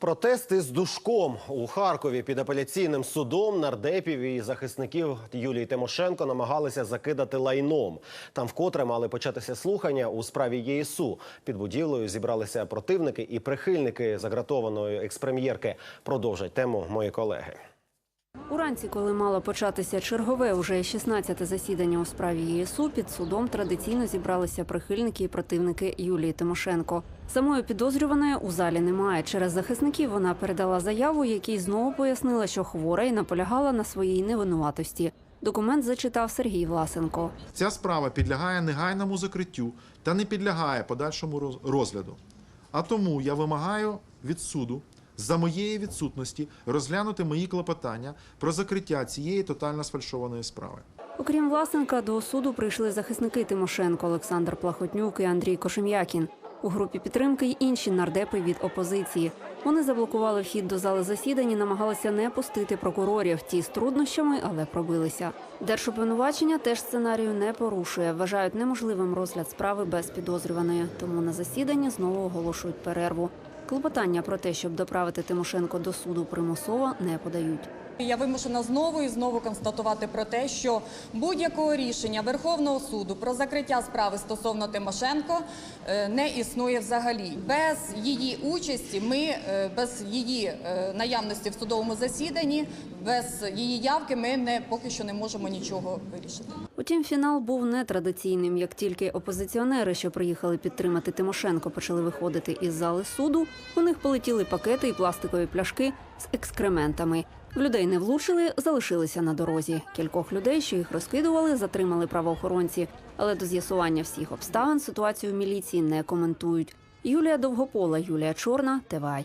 Протести з душком у Харкові під апеляційним судом нардепів і захисників Юлії Тимошенко намагалися закидати лайном. Там вкотре мали початися слухання у справі ЄСУ. Під будівлею зібралися противники і прихильники загратованої експрем'єрки. Продовжать тему мої колеги. Уранці, коли мало початися чергове, уже 16-те засідання у справі ЄСУ, під судом традиційно зібралися прихильники і противники Юлії Тимошенко. Самої підозрюваної у залі немає. Через захисників вона передала заяву, якій знову пояснила, що хвора і наполягала на своїй невинуватості. Документ зачитав Сергій Власенко. Ця справа підлягає негайному закриттю та не підлягає подальшому роз- розгляду. А тому я вимагаю від суду за моєї відсутності розглянути мої клопотання про закриття цієї тотально сфальшованої справи. Окрім Власенка, до суду прийшли захисники Тимошенко Олександр Плахотнюк і Андрій Кошем'якін. У групі підтримки й інші нардепи від опозиції. Вони заблокували вхід до зали засідань і намагалися не пустити прокурорів. Ті з труднощами, але пробилися. Держобвинувачення теж сценарію не порушує. Вважають неможливим розгляд справи без підозрюваної. Тому на засіданні знову оголошують перерву. Клопотання про те, щоб доправити Тимошенко до суду примусово, не подають. Я вимушена знову і знову констатувати про те, що будь-якого рішення Верховного суду про закриття справи стосовно Тимошенко е, не існує взагалі. Без її участі ми е, без її е, наявності в судовому засіданні, без її явки ми не поки що не можемо нічого вирішити. Утім, фінал був нетрадиційним. Як тільки опозиціонери, що приїхали підтримати Тимошенко, почали виходити із зали суду, у них полетіли пакети і пластикові пляшки з екскрементами. В людей не влучили, залишилися на дорозі. Кількох людей, що їх розкидували, затримали правоохоронці. Але до з'ясування всіх обставин ситуацію в міліції не коментують. Юлія Довгопола, Юлія Чорна, ТВАЙ.